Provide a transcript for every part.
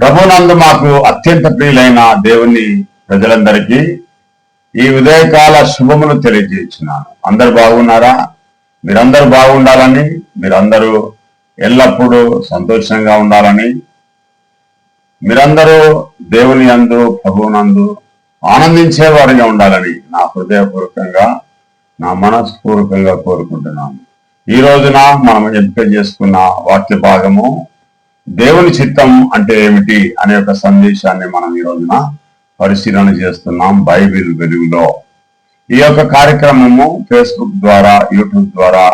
ప్రభునందు మాకు అత్యంత ప్రియులైన దేవుని ప్రజలందరికీ ఈ ఉదయకాల శుభములు తెలియజేస్తున్నాను. అందరు బాగున్నారా? మీరందరూ బాగుండాలని మీరందరూ ఎల్లప్పుడూ సంతోషంగా ఉండాలని మీరందరూ దేవుని అందు ప్రభువునందు ఆనందించేవారిగా ఉండాలని నా హృదయపూర్వకంగా నా మనస్పూర్వకంగా కోరుకుంటున్నాను. ఈ రోజున మనం ఎంపిక చేసుకున్న వాక్య భాగము దేవుని చిత్తం అంటే ఏమిటి అనే ఒక సందేశాన్ని మనం ఈ రోజున పరిశీలన చేస్తున్నాం బైబిల్ వెలుగులో. ఈ యొక్క కార్యక్రమము ఫేస్బుక్ ద్వారా యూట్యూబ్ ద్వారా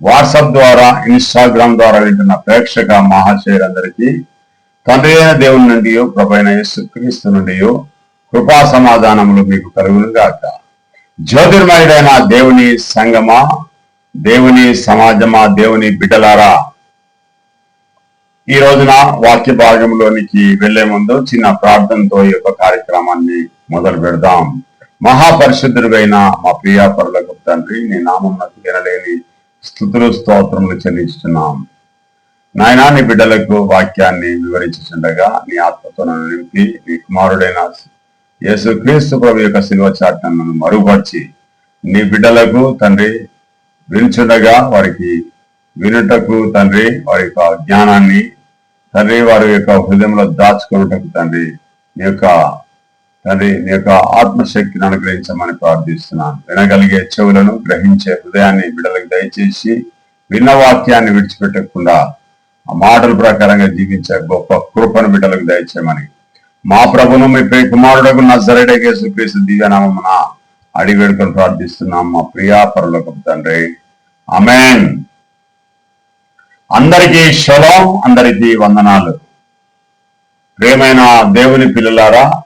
వాట్సాప్ ద్వారా ఇన్స్టాగ్రామ్ ద్వారా వింటున్న ప్రేక్షక మహాశయులందరికీ తండ్రి అయిన దేవుని నుండి ప్రభైన యేసు క్రీస్తు నుండి కృపా సమాధానములు మీకు కలుగును గాక. జ్యోతిర్మయుడైన దేవుని సంగమా దేవుని సమాజమా దేవుని బిడ్డలారా ఈ రోజున వాక్య భాగంలోనికి వెళ్ళే ముందు చిన్న ప్రార్థనతో ఈ యొక్క కార్యక్రమాన్ని మొదలు పెడదాం. మహాపరిశుద్ధుడైన మా ప్రియా పరులకు తండ్రి నీ నామం వినలేని స్థుతులు స్తోత్రములు చెల్లిస్తున్నాం నాయనా నీ బిడ్డలకు వాక్యాన్ని వివరించుండగా నీ ఆత్మతో నన్ను నింపి నీ కుమారుడైన యేసు క్రీస్తు ప్రభు యొక్క శిల్వ చాటను మరుగుపరిచి నీ బిడ్డలకు తండ్రి వినుచుండగా వారికి వినుటకు తండ్రి వారి యొక్క జ్ఞానాన్ని తండ్రి వారి యొక్క హృదయంలో దాచుకున్నటకు తండ్రి నీ యొక్క తండ్రి నీ యొక్క ఆత్మశక్తిని అనుగ్రహించమని ప్రార్థిస్తున్నాను. వినగలిగే చెవులను గ్రహించే హృదయాన్ని బిడ్డలకు దయచేసి విన్న వాక్యాన్ని విడిచిపెట్టకుండా ఆ మాటల ప్రకారంగా జీవించే గొప్ప కృపను బిడ్డలకు దయచేయమని. మా ప్రభును మీ ప్రియ కుమారుడకు నజరడేకేసు క్రీస్తు దివ్యనామమున అడిగి వేడుకొని ప్రార్థిస్తున్నాం మా ప్రియా పరులకు తండ్రి. అమెన్ అందరికీ శలం అందరికీ వందనాలు. ప్రేమైన దేవుని పిల్లలారా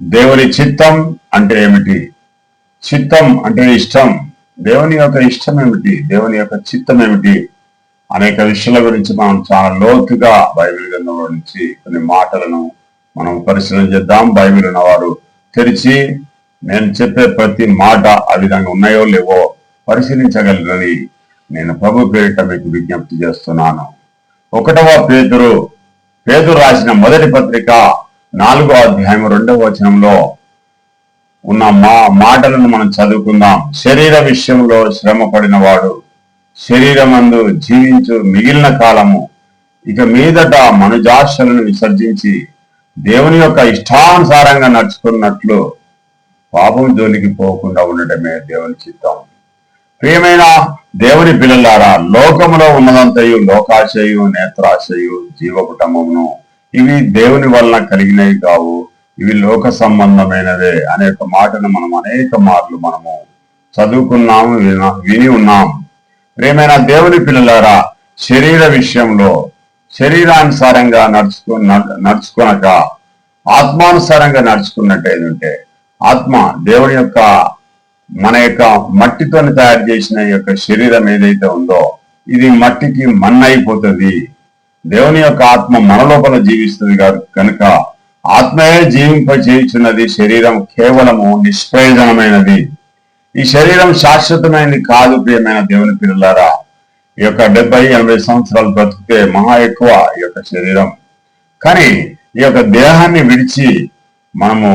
దేవుని చిత్తం అంటే ఏమిటి? చిత్తం అంటే ఇష్టం. దేవుని యొక్క ఇష్టం ఏమిటి? దేవుని యొక్క చిత్తం ఏమిటి? అనేక విషయాల గురించి మనం చాలా లోతుగా బైబిల్ గ్రంథంలో నుంచి కొన్ని మాటలను మనం పరిశీలన చేద్దాం. బైబిల్ ఉన్నవారు తెరిచి నేను చెప్పే ప్రతి మాట ఆ విధంగా ఉన్నాయో లేవో పరిశీలించగలరని నేను ప్రభు పేరిట మీకు విజ్ఞప్తి చేస్తున్నాను. ఒకటవ పేతురు పేదరు రాసిన మొదటి పత్రిక నాలుగో అధ్యాయం రెండవ వచనంలో ఉన్న మా మాటలను మనం చదువుకుందాం. శరీర విషయంలో శ్రమ పడినవాడు శరీరమందు జీవించు మిగిలిన కాలము ఇక మీదట మనుజాశలను విసర్జించి దేవుని యొక్క ఇష్టానుసారంగా నడుచుకున్నట్లు పాపం జోలికి పోకుండా ఉండటమే దేవుని చిత్తం. ప్రియమైన దేవుని పిల్లలారా లోకములో ఉన్నదంతయు లోకాశయు నేత్రాశయు కుటుంబమును ఇవి దేవుని వలన కలిగినవి కావు ఇవి లోక సంబంధమైనవే అనే ఒక మాటను మనం అనేక మార్లు మనము చదువుకున్నాము విని ఉన్నాం. ప్రేమైన దేవుని పిల్లలారా శరీర విషయంలో శరీరానుసారంగా నడుచుకు నడుచుకునక ఆత్మానుసారంగా నడుచుకున్నట్టు ఏదంటే ఆత్మ దేవుని యొక్క మన యొక్క మట్టితో తయారు చేసిన ఈ యొక్క శరీరం ఏదైతే ఉందో ఇది మట్టికి మన్నైపోతుంది. దేవుని యొక్క ఆత్మ మన లోపల జీవిస్తుంది కనుక ఆత్మయే జీవింప చేయుచున్నది శరీరం కేవలము నిష్ప్రయోజనమైనది. ఈ శరీరం శాశ్వతమైనది కాదు ప్రియమైన దేవుని పిల్లలారా. ఈ యొక్క డెబ్బై ఎనభై సంవత్సరాలు బ్రతికితే మహా ఎక్కువ ఈ యొక్క శరీరం. కానీ ఈ యొక్క దేహాన్ని విడిచి మనము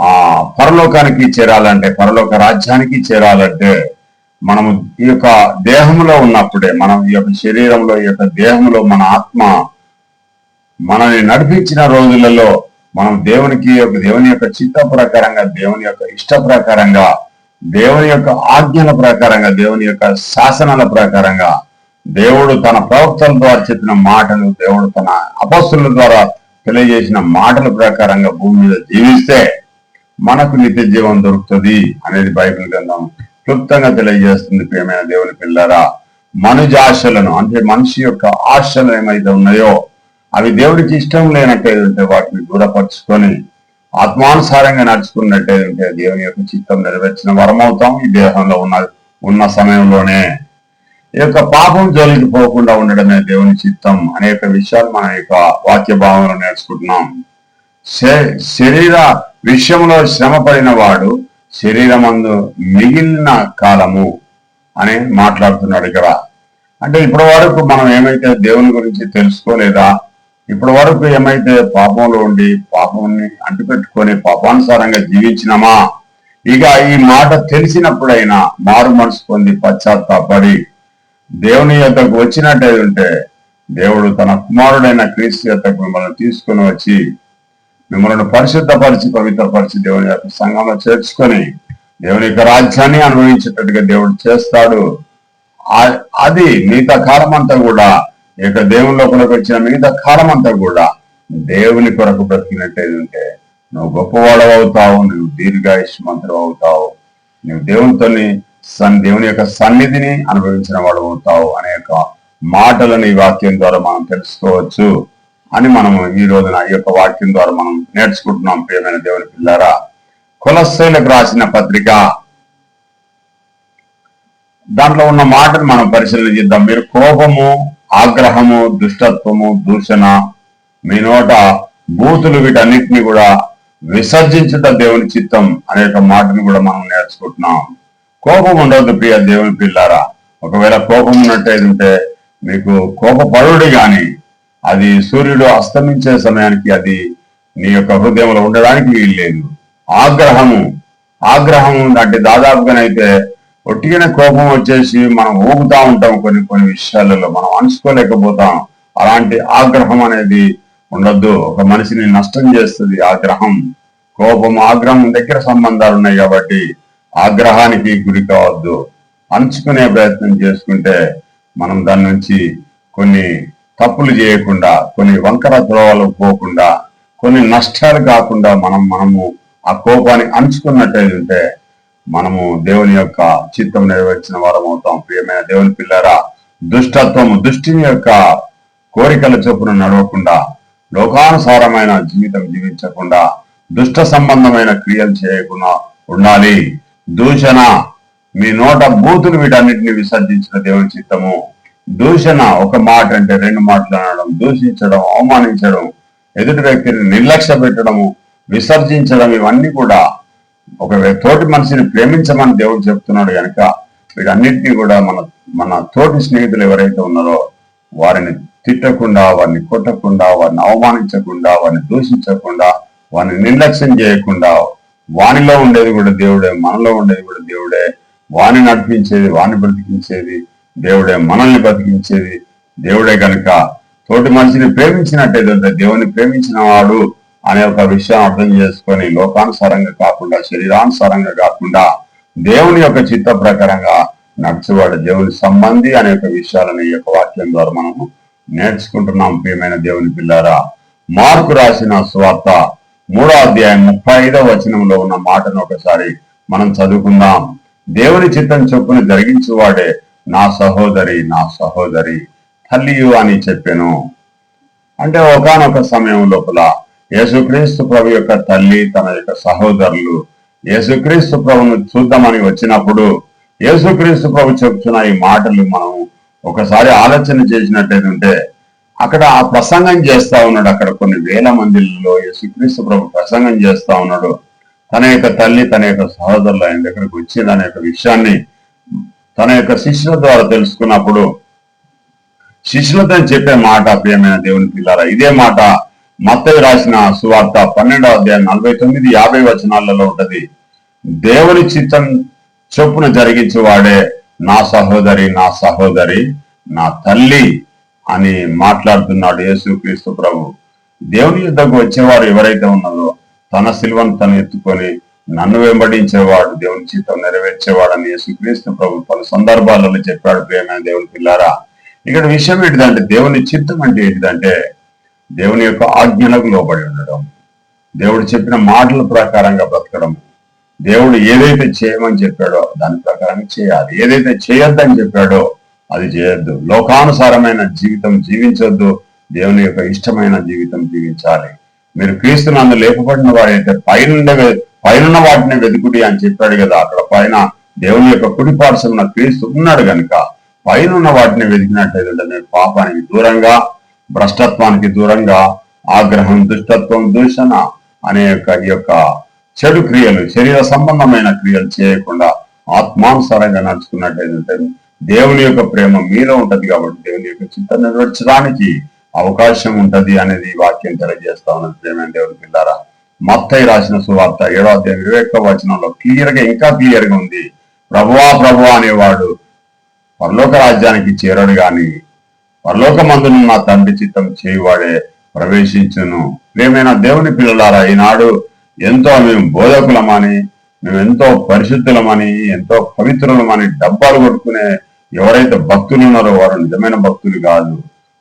ఆ పరలోకానికి చేరాలంటే పరలోక రాజ్యానికి చేరాలంటే మనము ఈ యొక్క దేహంలో ఉన్నప్పుడే మనం ఈ యొక్క శరీరంలో ఈ యొక్క దేహంలో మన ఆత్మ మనల్ని నడిపించిన రోజులలో మనం దేవునికి యొక్క దేవుని యొక్క చిత్త ప్రకారంగా దేవుని యొక్క ఇష్ట ప్రకారంగా దేవుని యొక్క ఆజ్ఞల ప్రకారంగా దేవుని యొక్క శాసనాల ప్రకారంగా దేవుడు తన ప్రవక్తల ద్వారా చెప్పిన మాటలు దేవుడు తన అపస్సుల ద్వారా తెలియజేసిన మాటల ప్రకారంగా భూమి మీద జీవిస్తే మనకు నిత్య జీవం దొరుకుతుంది అనేది బైబిల్ గ్రంథం క్లుప్తంగా తెలియజేస్తుంది ప్రియమైన దేవుని పిల్లరా. మనుజాశలను అంటే మనిషి యొక్క ఆశలు ఏమైతే ఉన్నాయో అవి దేవుడికి ఇష్టం లేనట్టేదంటే వాటిని దూరపరుచుకొని ఆత్మానుసారంగా నడుచుకున్నట్టయితే దేవుని యొక్క చిత్తం నెరవేర్చిన వరమవుతాం ఈ దేహంలో ఉన్న ఉన్న సమయంలోనే. ఈ యొక్క పాపం జోలికి పోకుండా ఉండడమే దేవుని చిత్తం అనేక విషయాలు మన యొక్క వాక్య భావంలో నేర్చుకుంటున్నాం. శ- శరీర విషయంలో శ్రమ పడిన వాడు శరీరమందు మిగిలిన కాలము అని మాట్లాడుతున్నాడు ఇక్కడ అంటే ఇప్పటి వరకు మనం ఏమైతే దేవుని గురించి తెలుసుకోలేదా? ఇప్పటి వరకు ఏమైతే పాపంలో ఉండి పాపంని అంటిపెట్టుకొని పాపానుసారంగా జీవించినామా? ఇక ఈ మాట తెలిసినప్పుడైనా మారు మనసు పొంది పశ్చాత్తాపడి దేవుని యొక్కకు వచ్చినట్టే ఉంటే దేవుడు తన కుమారుడైన క్రీస్తు యొద్దకు మిమ్మల్ని తీసుకుని వచ్చి మిమ్మల్ని పరిశుద్ధపరిచి పవిత్రపరిచి దేవుని యొక్క సంఘంలో చేర్చుకొని దేవుని యొక్క రాజ్యాన్ని అనుభవించేటట్టుగా దేవుడు చేస్తాడు. అది మిగతా కాలం అంతా కూడా ఈ యొక్క దేవుని వచ్చిన మిగతా కాలం అంతా కూడా దేవుని కొరకు బ్రతికినట్టేది ఉంటే నువ్వు గొప్పవాడు అవుతావు నువ్వు దీర్ఘాయుష్మంతుడు అవుతావు నువ్వు దేవునితోని సన్ దేవుని యొక్క సన్నిధిని అనుభవించిన వాడు అవుతావు అనే యొక్క మాటలను ఈ వాక్యం ద్వారా మనం తెలుసుకోవచ్చు. అని మనం ఈ రోజున ఈ యొక్క వాక్యం ద్వారా మనం నేర్చుకుంటున్నాం ప్రియమైన దేవుని పిల్లారా. కులశైలకు రాసిన పత్రిక. దాంట్లో ఉన్న మాటను మనం పరిశీలన చేద్దాం. మీరు కోపము ఆగ్రహము దుష్టత్వము దూషణ మీ నోట బూతులు వీటన్నిటిని కూడా విసర్జించుట దేవుని చిత్తం అనే మాటను కూడా మనం నేర్చుకుంటున్నాం. కోపం ఉండవద్దు ప్రియ దేవుని పిల్లారా. ఒకవేళ కోపం ఉన్నట్టయితే ఉంటే మీకు కోపపరుడు గాని అది సూర్యుడు అస్తమించే సమయానికి అది నీ యొక్క హృదయంలో ఉండడానికి వీల్లేదు ఆగ్రహము ఆగ్రహం అంటే దాదాపుగానైతే ఒట్టిగిన కోపం వచ్చేసి మనం ఊగుతా ఉంటాం కొన్ని కొన్ని విషయాలలో. మనం అనుకోలేకపోతాం అలాంటి ఆగ్రహం అనేది ఉండద్దు. ఒక మనిషిని నష్టం చేస్తుంది ఆగ్రహం. కోపం ఆగ్రహం దగ్గర సంబంధాలు ఉన్నాయి కాబట్టి ఆగ్రహానికి గురి కావద్దు. అంచుకునే ప్రయత్నం చేసుకుంటే మనం దాని నుంచి కొన్ని తప్పులు చేయకుండా కొన్ని వంకర ద్రోవలు పోకుండా కొన్ని నష్టాలు కాకుండా మనం మనము ఆ కోపాన్ని అంచుకున్నట్టయితే మనము దేవుని యొక్క చిత్తం నెరవేర్చిన వారం అవుతాం ప్రియమైన దేవుని పిల్లరా దుష్టత్వము దుష్టిని యొక్క కోరికల చొప్పున నడవకుండా లోకానుసారమైన జీవితం జీవించకుండా దుష్ట సంబంధమైన క్రియలు చేయకుండా ఉండాలి. దూషణ మీ నోట బూతులు వీటన్నిటిని విసర్జించిన దేవుని చిత్తము దూషణ ఒక మాట అంటే రెండు మాటలు అనడం దూషించడం అవమానించడం ఎదుటి వ్యక్తిని నిర్లక్ష్య పెట్టడము విసర్జించడం ఇవన్నీ కూడా ఒక తోటి మనిషిని ప్రేమించమని దేవుడు చెప్తున్నాడు కనుక వీటన్నిటినీ కూడా మన మన తోటి స్నేహితులు ఎవరైతే ఉన్నారో వారిని తిట్టకుండా వారిని కొట్టకుండా వారిని అవమానించకుండా వారిని దూషించకుండా వారిని నిర్లక్ష్యం చేయకుండా వానిలో ఉండేది కూడా దేవుడే మనలో ఉండేది కూడా దేవుడే వాణి నడిపించేది వాని బ్రతికించేది దేవుడే మనల్ని బతికించేది. దేవుడే కనుక తోటి మనిషిని ప్రేమించినట్టయితే దేవుని ప్రేమించిన వాడు అనే ఒక విషయం అర్థం చేసుకొని లోకానుసారంగా కాకుండా శరీరానుసారంగా కాకుండా దేవుని యొక్క చిత్త ప్రకారంగా నడిచేవాడు దేవుని సంబంధి అనే ఒక విషయాలను ఈ యొక్క వాక్యం ద్వారా మనము నేర్చుకుంటున్నాం. ప్రియమైన దేవుని పిల్లారా మార్కు రాసిన స్వార్త మూడో అధ్యాయం ముప్పై ఐదో వచనంలో ఉన్న మాటను ఒకసారి మనం చదువుకుందాం. దేవుని చిత్తం చొప్పున జరిగించువాడే నా సహోదరి నా సహోదరి తల్లియు అని చెప్పాను. అంటే ఒకానొక సమయం లోపల యేసుక్రీస్తు ప్రభు యొక్క తల్లి తన యొక్క సహోదరులు యేసుక్రీస్తు ప్రభును చూద్దామని వచ్చినప్పుడు యేసుక్రీస్తు ప్రభు చెప్తున్న ఈ మాటలు మనం ఒకసారి ఆలోచన చేసినట్టయితే అక్కడ ఆ ప్రసంగం చేస్తా ఉన్నాడు. అక్కడ కొన్ని వేల మందిలో యేసుక్రీస్తు ప్రభు ప్రసంగం చేస్తా ఉన్నాడు. తన యొక్క తల్లి తన యొక్క సహోదరులు ఆయన దగ్గరకు వచ్చి యొక్క విషయాన్ని తన యొక్క శిష్యుల ద్వారా తెలుసుకున్నప్పుడు శిష్యులతో చెప్పే మాట ప్రియమైన దేవుని పిల్లారా ఇదే మాట మత్తయ్య రాసిన సువార్త పన్నెండవ అధ్యాయం నలభై తొమ్మిది యాభై వచనాలలో ఉంటది. దేవుని చిత్తం చొప్పున జరిగించేవాడే నా సహోదరి నా సహోదరి నా తల్లి అని మాట్లాడుతున్నాడు యేసు క్రీస్తు ప్రభు. దేవుని యుద్ధకు వచ్చేవారు ఎవరైతే ఉన్నదో తన సిల్వను తను ఎత్తుకొని నన్ను వెంబడించేవాడు దేవుని చిత్తం నెరవేర్చేవాడని యేసుక్రీస్తు ప్రభు పలు సందర్భాలలో చెప్పాడు ప్రియమైన దేవుని పిల్లారా. ఇక్కడ విషయం ఏంటిదంటే దేవుని చిత్తం అంటే ఏంటిదంటే దేవుని యొక్క ఆజ్ఞలకు లోబడి ఉండడం. దేవుడు చెప్పిన మాటల ప్రకారంగా బ్రతకడం. దేవుడు ఏదైతే చేయమని చెప్పాడో దాని ప్రకారం చేయాలి. ఏదైతే చేయొద్దని చెప్పాడో అది చేయొద్దు. లోకానుసారమైన జీవితం జీవించొద్దు. దేవుని యొక్క ఇష్టమైన జీవితం జీవించాలి. మీరు క్రీస్తు నందు లేపబడిన వారైతే పైనుండగా పైన వాటిని వెతుకుడి అని చెప్పాడు కదా. అక్కడ పైన దేవుని యొక్క కుడి పార్శ్వమున క్రీస్తు ఉన్నాడు కనుక పైన ఉన్న వాటిని వెతికినట్టయితే మీరు పాపానికి దూరంగా భ్రష్టత్వానికి దూరంగా ఆగ్రహం దుష్టత్వం దూషణ అనే యొక్క ఈ యొక్క చెడు క్రియలు శరీర సంబంధమైన క్రియలు చేయకుండా ఆత్మానుసారంగా నడుచుకున్నట్టయితే దేవుని యొక్క ప్రేమ మీలో ఉంటది కాబట్టి దేవుని యొక్క చిత్తం నెరవేర్చడానికి అవకాశం ఉంటది అనేది వాక్యం తెలియజేస్తా ఉన్నది ప్రేమ దేవుని పిల్లారా. మత్తయ్య రాసిన సువార్త ఏడో అధ్యాయం ఇరవై ఒక్క వచనంలో క్లియర్గా ఇంకా క్లియర్గా ఉంది. ప్రభువా ప్రభువా అనేవాడు పరలోక రాజ్యానికి చేరడు గాని పరలోక మందును నా తండ్రి చిత్తం చేయువాడే ప్రవేశించును. మేమైనా దేవుని పిల్లలారా ఈనాడు ఎంతో మేము బోధకులమని మేము ఎంతో పరిశుద్ధులమని ఎంతో పవిత్రులమని డబ్బాలు కొట్టుకునే ఎవరైతే భక్తులు ఉన్నారో వారు నిజమైన భక్తులు కాదు.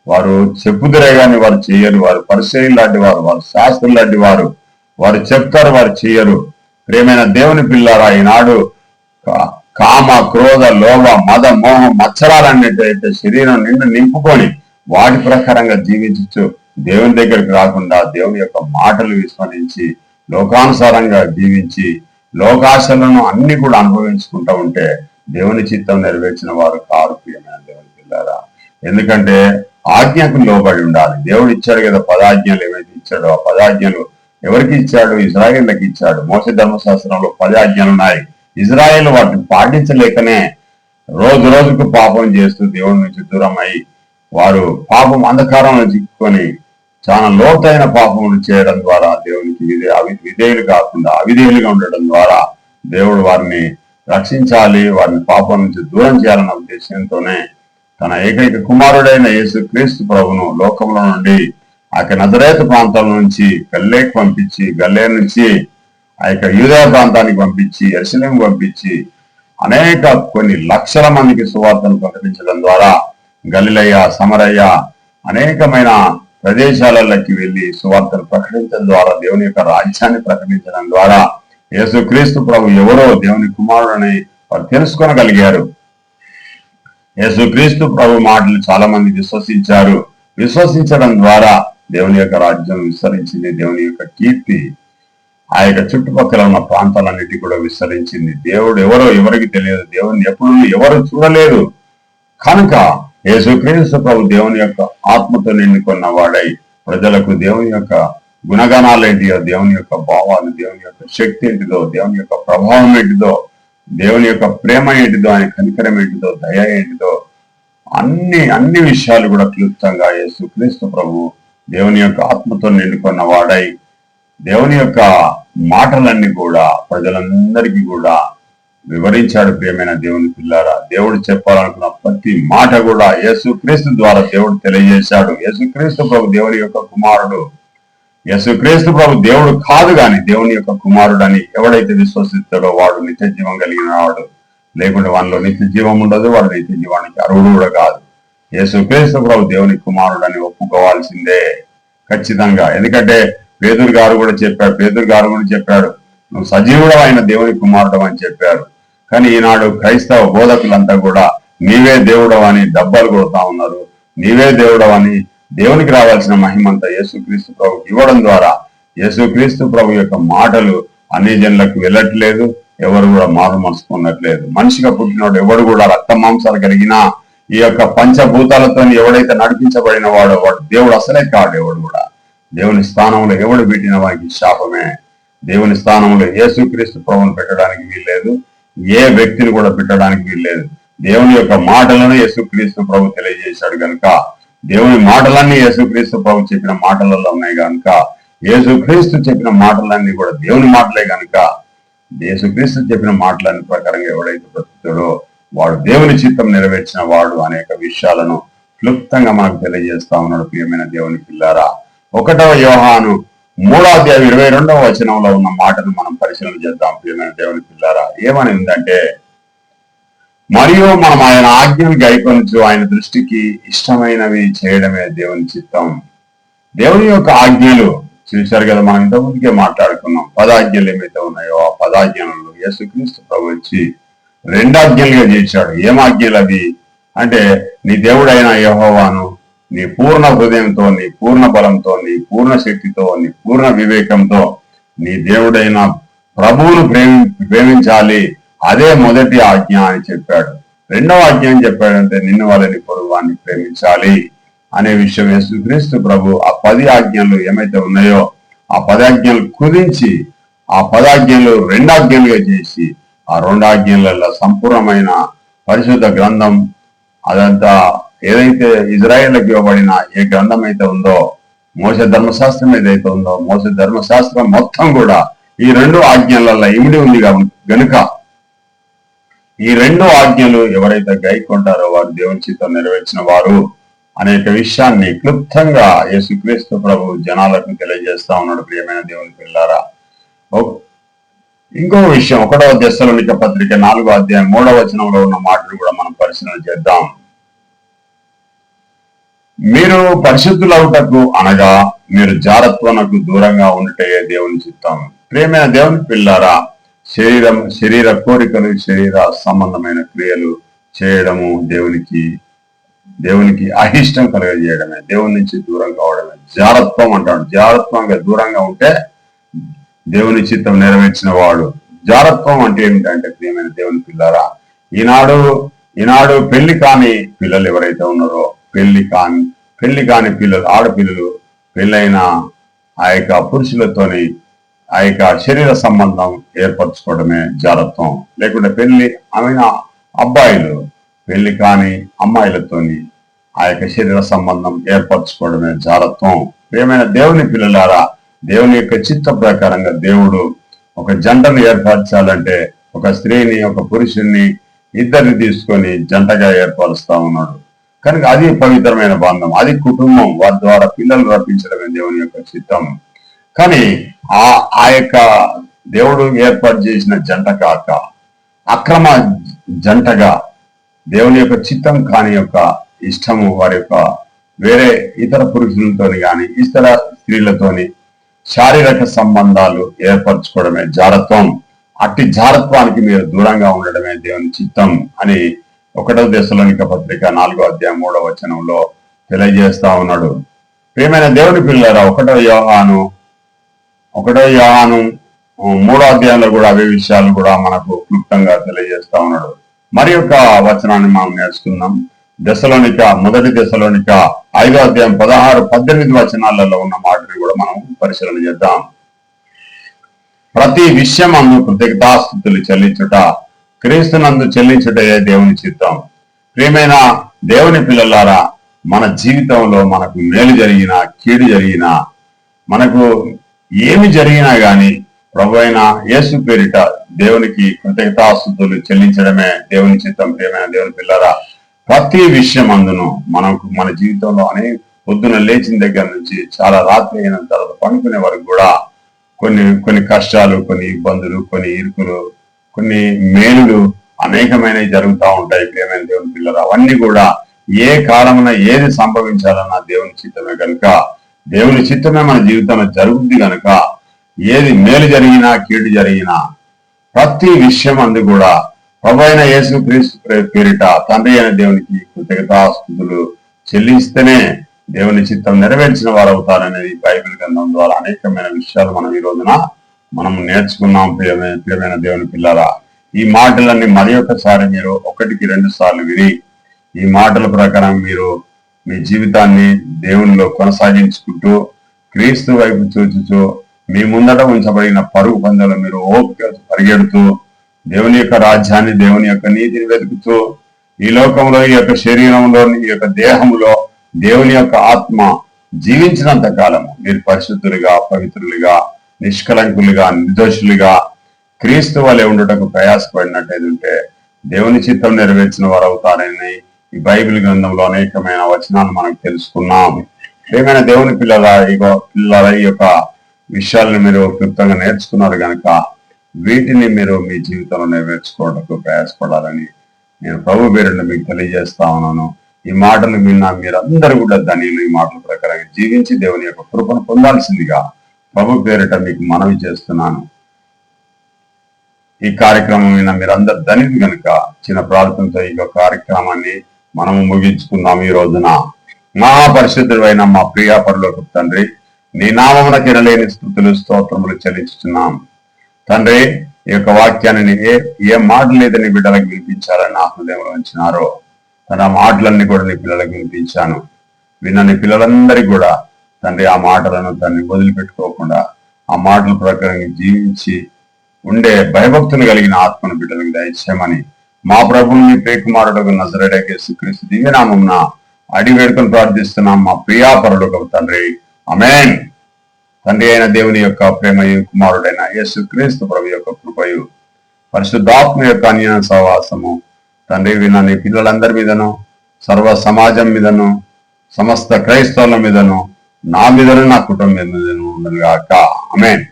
వారు చెప్పుదిరే గాని వారు చేయరు వారు పరిశీలి లాంటి వారు వారు శాస్త్రం లాంటి వారు. వారు చెప్తారు వారు చేయరు. ప్రేమైన దేవుని పిల్లారా ఈనాడు కామ క్రోధ లోభ మద మోహం మచ్చరాలన్నిటైతే శరీరం నిండు నింపుకొని వాటి ప్రకారంగా జీవించచ్చు. దేవుని దగ్గరికి రాకుండా దేవుని యొక్క మాటలు విస్మరించి లోకానుసారంగా జీవించి లోకాశలను అన్ని కూడా అనుభవించుకుంటా ఉంటే దేవుని చిత్తం నెరవేర్చిన వారు కారు ప్రియమైన దేవుని పిల్లారా. ఎందుకంటే ఆజ్ఞకు లోబడి ఉండాలి. దేవుడు ఇచ్చాడు కదా పదాజ్ఞలు ఏవైతే ఇచ్చాడో ఆ పదాజ్ఞలు ఎవరికి ఇచ్చాడు ఇజ్రాయేళ్ళకు ఇచ్చాడు మోస ధర్మశాస్త్రంలో పదాజ్ఞలు ఉన్నాయి. ఇజ్రాయేల్ వాటిని పాటించలేకనే రోజు రోజుకు పాపం చేస్తూ దేవుడి నుంచి దూరం అయి వారు పాపం అంధకారంలో చిక్కుకొని చాలా లోతైన పాపములు చేయడం ద్వారా దేవునికి విధేయులు కాకుండా అవిధేయులుగా ఉండడం ద్వారా దేవుడు వారిని రక్షించాలి వారిని పాపం నుంచి దూరం చేయాలన్న ఉద్దేశంతోనే తన ఏకైక కుమారుడైన యేసు క్రీస్తు ప్రభును లోకంలో నుండి యొక్క నజరేత ప్రాంతం నుంచి గల్లేకి పంపించి గల్లే నుంచి ఆ యొక్క యూదయ ప్రాంతానికి పంపించి ఎరుసలేం పంపించి అనేక కొన్ని లక్షల మందికి సువార్తను ప్రకటించడం ద్వారా గలిలయ్య సమరయ్య అనేకమైన ప్రదేశాలలోకి వెళ్ళి సువార్తను ప్రకటించడం ద్వారా దేవుని యొక్క రాజ్యాన్ని ప్రకటించడం ద్వారా యేసుక్రీస్తు ప్రభు ఎవరో దేవుని కుమారుడని వారు తెలుసుకొనగలిగారు. యేసుక్రీస్తు ప్రభు మాటలు చాలా మంది విశ్వసించారు. విశ్వసించడం ద్వారా దేవుని యొక్క రాజ్యం విస్తరించింది దేవుని యొక్క కీర్తి ఆ యొక్క చుట్టుపక్కల ఉన్న ప్రాంతాలన్నిటి కూడా విస్తరించింది. దేవుడు ఎవరో ఎవరికి తెలియదు. దేవుని ఎప్పుడు ఎవరు చూడలేదు. కనుక యేసుక్రీస్తు ప్రభు దేవుని యొక్క ఆత్మతో నిండుకున్న వాడై ప్రజలకు దేవుని యొక్క గుణగణాలు ఏంటియో దేవుని యొక్క భావాలు దేవుని యొక్క శక్తి ఏంటిదో దేవుని యొక్క ప్రభావం ఏంటిదో దేవుని యొక్క ప్రేమ ఏంటిదో ఆయన కనికరం ఏంటిదో దయ ఏంటిదో అన్ని అన్ని విషయాలు కూడా క్లుప్తంగా యేసుక్రీస్తు ప్రభు దేవుని యొక్క ఆత్మతో నిండుకున్న వాడై దేవుని యొక్క మాటలన్నీ కూడా ప్రజలందరికీ కూడా వివరించాడు ప్రియమైన దేవుని పిల్లారా. దేవుడు చెప్పాలనుకున్న ప్రతి మాట కూడా యేసుక్రీస్తు ద్వారా దేవుడు తెలియజేశాడు. యేసుక్రీస్తు ప్రభు దేవుని యొక్క కుమారుడు. యేసుక్రీస్తు ప్రభు దేవుడు కాదు గాని దేవుని యొక్క కుమారుడు అని ఎవడైతే విశ్వసిస్తాడో వాడు నిత్య జీవం కలిగిన వాడు. లేకుంటే వానిలో నిత్య జీవం ఉండదు వాడు నిత్య జీవానికి అర్హుడు కూడా కాదు. యేసుక్రీస్తు ప్రభు దేవుని కుమారుడని ఒప్పుకోవాల్సిందే. ఖచ్చితంగా. ఎందుకంటే పేదూరు గారు కూడా చెప్పాడు పేదూరు గారు కూడా చెప్పాడు నువ్వు సజీవుడు అయిన దేవుని కుమారుడు అని చెప్పారు. కానీ ఈనాడు క్రైస్తవ బోధకులంతా కూడా నీవే దేవుడవు అని డబ్బాలు కొడతా ఉన్నారు. నీవే దేవుడవు అని దేవునికి రావాల్సిన మహిమంతా యేసుక్రీస్తు ప్రభుకి ఇవ్వడం ద్వారా యేసుక్రీస్తు ప్రభు యొక్క మాటలు అన్ని జనులకు వెళ్ళట్లేదు ఎవరు కూడా మారు మనసుకున్నట్లేదు మనిషిగా పుట్టినోడు ఎవడు కూడా రక్త మాంసాలు కలిగినా ఈ యొక్క పంచభూతాలతో ఎవడైతే నడిపించబడిన వాడో వాడు దేవుడు అసలే కాడు ఎవడు కూడా. దేవుని స్థానంలో ఎవడు పెట్టిన వారికి శాపమే. దేవుని స్థానంలో యేసుక్రీస్తు ప్రభుని పెట్టడానికి వీల్లేదు. ఏ వ్యక్తిని కూడా పెట్టడానికి వీల్లేదు. దేవుని యొక్క మాటలను యేసుక్రీస్తు ప్రభు తెలియజేశాడు గనుక దేవుని మాటలన్నీ యేసుక్రీస్తు ప్రభు చెప్పిన మాటలలో ఉన్నాయి గనుక యేసుక్రీస్తు చెప్పిన మాటలన్నీ కూడా దేవుని మాటలే గనుక యేసుక్రీస్తు చెప్పిన మాటలన్నీ ప్రకారంగా ఎవడైతే బ్రతుకుతాడో వాడు దేవుని చిత్తం నెరవేర్చిన వాడు అనేక విషయాలను క్లుప్తంగా మనకు తెలియజేస్తా ఉన్నాడు ప్రియమైన దేవుని పిల్లారా. ఒకటవ యోహాను మూడోధ్యాయం ఇరవై రెండవ వచనంలో ఉన్న మాటను మనం పరిశీలన చేద్దాం ప్రియమైన దేవుని పిల్లారా. ఏమనిందంటే మరియు మనం ఆయన ఆజ్ఞలు గైకొనచ్చు ఆయన దృష్టికి ఇష్టమైనవి చేయడమే దేవుని చిత్తం. దేవుని యొక్క ఆజ్ఞలు చూశారు కదా మనం ఇంతకుముందుకే మాట్లాడుకున్నాం. పదాజ్ఞలు ఏమైతే ఉన్నాయో ఆ పదాజ్ఞలను యేసుక్రీస్తు ప్రభు వచ్చి రెండాజ్ఞలుగా చేశాడు. ఏం ఆజ్ఞలు అవి? అంటే నీ దేవుడైన యహోవాను నీ పూర్ణ హృదయంతో నీ పూర్ణ బలంతో నీ పూర్ణ శక్తితో నీ పూర్ణ వివేకంతో నీ దేవుడైన ప్రభువును ప్రేమి ప్రేమించాలి. అదే మొదటి ఆజ్ఞ అని చెప్పాడు. రెండవ ఆజ్ఞ అని చెప్పాడంటే నిన్ను వాళ్ళని పొరుగువాన్ని ప్రేమించాలి అనే విషయం యేసుక్రీస్తు ప్రభు ఆ పది ఆజ్ఞలు ఏమైతే ఉన్నాయో ఆ పదాజ్ఞలు కుదించి ఆ పదాజ్ఞలు రెండాజ్ఞలుగా చేసి ఆ రెండాజ్ఞలలో సంపూర్ణమైన పరిశుద్ధ గ్రంథం అదంతా ఏదైతే ఇజ్రాయేల్కి ఇవ్వబడిన ఏ గ్రంథం అయితే ఉందో మోస ధర్మశాస్త్రం ఏదైతే ఉందో మోస ధర్మశాస్త్రం మొత్తం కూడా ఈ రెండు ఆజ్ఞలలో ఇమిడి ఉంది గనుక ఈ రెండు ఆజ్ఞలు ఎవరైతే గైకొంటారో వారు దేవుని చిత్తం నెరవేర్చిన వారు అనేక విషయాన్ని క్లుప్తంగా యేసుక్రీస్తు ప్రభు జనాలకు తెలియజేస్తా ఉన్నాడు ప్రియమైన దేవుని పిల్లారా ఓ- ఇంకో విషయం ఒకటవ దశలోనిక పత్రిక నాలుగో అధ్యాయం మూడవ వచనంలో ఉన్న మాటలు కూడా మనం పరిశీలన చేద్దాం. మీరు పరిశుద్ధులవుటకు అనగా మీరు జారత్వనకు దూరంగా ఉంటే దేవుని చిత్తం. ప్రేమైన దేవుని పిల్లారా శరీరం శరీర కోరికలు శరీర సంబంధమైన క్రియలు చేయడము దేవునికి దేవునికి అహిష్టం కలగజేయడమే. దేవుని నుంచి దూరం కావడమే. జారత్వం అంటాడు. జారత్వంగా దూరంగా ఉంటే దేవుని చిత్తం నెరవేర్చిన వాడు. జారత్వం అంటే ఏమిటంటే ప్రియమైన దేవుని పిల్లారా ఈనాడు ఈనాడు పెళ్ళి కాని పిల్లలు ఎవరైతే ఉన్నారో పెళ్ళి కాని పెళ్ళి కాని పిల్లలు ఆడపిల్లలు పెళ్ళైన ఆ యొక్క పురుషులతోని ఆ యొక్క శరీర సంబంధం ఏర్పరచుకోవడమే జారత్వం. లేకుంటే పెళ్ళి ఆమెన అబ్బాయిలు పెళ్ళి కాని అమ్మాయిలతోని ఆ యొక్క శరీర సంబంధం ఏర్పరచుకోవడమే జారత్వం. ప్రియమైన దేవుని పిల్లలారా దేవుని యొక్క చిత్త ప్రకారంగా దేవుడు ఒక జంటను ఏర్పరచాలంటే ఒక స్త్రీని ఒక పురుషుణ్ణి ఇద్దరిని తీసుకొని జంటగా ఏర్పరుస్తా ఉన్నాడు. కనుక అది పవిత్రమైన బంధం. అది కుటుంబం. వారి ద్వారా పిల్లలు రప్పించడమే దేవుని యొక్క చిత్తం. కానీ ఆ ఆ యొక్క దేవుడు ఏర్పాటు చేసిన జంట కాక అక్రమ జంటగా దేవుని యొక్క చిత్తం కాని యొక్క ఇష్టము వారి యొక్క వేరే ఇతర పురుషులతోని కానీ ఇతర స్త్రీలతోని శారీరక సంబంధాలు ఏర్పరచుకోవడమే జారత్వం. అట్టి జారత్వానికి మీరు దూరంగా ఉండడమే దేవుని చిత్తం అని ఒకటో దశలోనిక పత్రిక నాలుగో అధ్యాయం మూడో వచనంలో తెలియజేస్తా ఉన్నాడు. ప్రియమైన దేవుని పిల్లరా ఒకటో యోహాను ఒకటో యోహాను మూడో అధ్యాయంలో కూడా అవే విషయాలు కూడా మనకు క్లుప్తంగా తెలియజేస్తా ఉన్నాడు. మరి యొక్క వచనాన్ని మనం నేర్చుకుందాం. దశలోనిక మొదటి దశలోనిక ఐదో అధ్యాయం పదహారు పద్దెనిమిది వచనాలలో ఉన్న మాటని కూడా మనం పరిశీలన చేద్దాం. ప్రతి విషయం అందు కృతజ్ఞతాస్థుతులు చెల్లించుట క్రీస్తునందు చెల్లించుటయే దేవుని చిత్తం. ప్రియమైన దేవుని పిల్లలారా మన జీవితంలో మనకు మేలు జరిగినా కీడు జరిగినా మనకు ఏమి జరిగినా గాని ప్రభు అయిన యేసు పేరిట దేవునికి కృతజ్ఞతాస్థుతులు చెల్లించడమే దేవుని చిత్తం ప్రియమైన దేవుని పిల్లరా ప్రతి విషయం అందును. మనకు మన జీవితంలో అనేక పొద్దున లేచిన దగ్గర నుంచి చాలా రాత్రి అయిన తర్వాత పనుకునే వరకు కూడా కొన్ని కొన్ని కష్టాలు కొన్ని ఇబ్బందులు కొన్ని ఇరుకులు కొన్ని మేలులు అనేకమైనవి జరుగుతూ ఉంటాయి ప్రేమైన దేవుని పిల్లలు. అవన్నీ కూడా ఏ కాలమున ఏది సంభవించాలన్న దేవుని చిత్తమే కనుక దేవుని చిత్తమే మన జీవితంలో జరుగుద్ది కనుక ఏది మేలు జరిగినా కీడు జరిగినా ప్రతి విషయం అందు కూడా ప్రభు యేసు క్రీస్తు పేరిట తండ్రి అయిన దేవునికి కృతజ్ఞతాస్తుతులు చెల్లిస్తేనే దేవుని చిత్తం నెరవేర్చిన వారు అవుతారనేది బైబిల్ గ్రంథం ద్వారా అనేకమైన విషయాలు మనం ఈ రోజున మనం నేర్చుకున్నాం ప్రియమైన ప్రియమైన దేవుని పిల్లరా. ఈ మాటలన్నీ మరి ఒకసారి మీరు ఒకటికి రెండు సార్లు విని ఈ మాటల ప్రకారం మీరు మీ జీవితాన్ని దేవునిలో కొనసాగించుకుంటూ క్రీస్తు వైపు చూచుచూ మీ ముందట ఉంచబడిన పరుగు పందెలు మీరు ఓపిక పరిగెడుతూ దేవుని యొక్క రాజ్యాన్ని దేవుని యొక్క నీతిని వెతుకుతూ ఈ లోకంలో ఈ యొక్క శరీరంలో ఈ యొక్క దేహంలో దేవుని యొక్క ఆత్మ జీవించినంత కాలము మీరు పరిశుద్ధులుగా పవిత్రులుగా నిష్కలంకులుగా నిర్దోషులుగా క్రీస్తు వలె ఉండటకు ప్రయాసపడినట్టయితే ఉంటే దేవుని చిత్తం నెరవేర్చిన వారు అవుతారని ఈ బైబిల్ గ్రంథంలో అనేకమైన వచనాలు మనం తెలుసుకున్నాం. ఏమైనా దేవుని పిల్లల ఇగో పిల్లల ఈ యొక్క విషయాలను మీరు క్లుప్తంగా నేర్చుకున్నారు కనుక వీటిని మీరు మీ జీవితంలో నెరవేర్చుకోవడానికి ప్రయాసపడాలని నేను ప్రభు పేరుని మీకు తెలియజేస్తా ఉన్నాను. ఈ మాటలు విన్న మీరందరూ కూడా ధనియులు. ఈ మాటల ప్రకారం జీవించి దేవుని యొక్క కృపను పొందాల్సిందిగా ప్రభు పేరిట మీకు మనవి చేస్తున్నాను. ఈ కార్యక్రమం విన్న మీరందరు ధనిది కనుక చిన్న ప్రార్థనతో ఈ యొక్క కార్యక్రమాన్ని మనము ముగించుకుందాం ఈ రోజున. మహాపరిశుద్ధుడైన మా ప్రియా పరలోక తండ్రి నీ నామమున కిరలేని స్థుతులు స్తోత్రములు చెల్లించుతున్నాం తండ్రి ఈ యొక్క వాక్యాన్ని ఏ ఏ మాట లేదని బిడ్డలకు వినిపించాలని నా హృదయంలో ఉంచినారో తన మాటలన్నీ కూడా నీ పిల్లలకు వినిపించాను. విన్న పిల్లలందరికీ కూడా తండ్రి ఆ మాటలను తన్ని వదిలిపెట్టుకోకుండా ఆ మాటల ప్రకారం జీవించి ఉండే భయభక్తులు కలిగిన ఆత్మను బిడ్డలకు దయచేయమని మా ప్రభుని ప్రియకుమారుడు నజరడకే శ్రీక్రీస్తు దివ్యనామం అడిగి వేడుకొని ప్రార్థిస్తున్నాం. మా ప్రియాపరుడు తండ్రి. అమేన్ తండ్రి అయిన దేవుని యొక్క ప్రేమయు కుమారుడైన యేసు క్రీస్తు ప్రభు యొక్క కృపయు పరిశుద్ధాత్మ యొక్క అన్య సహవాసము తండ్రి వినని నీ పిల్లలందరి మీదను సర్వ సమాజం మీదను సమస్త క్రైస్తవుల మీదను నా మీదను నా కుటుంబం మీదను ఉండను గాక అమేన్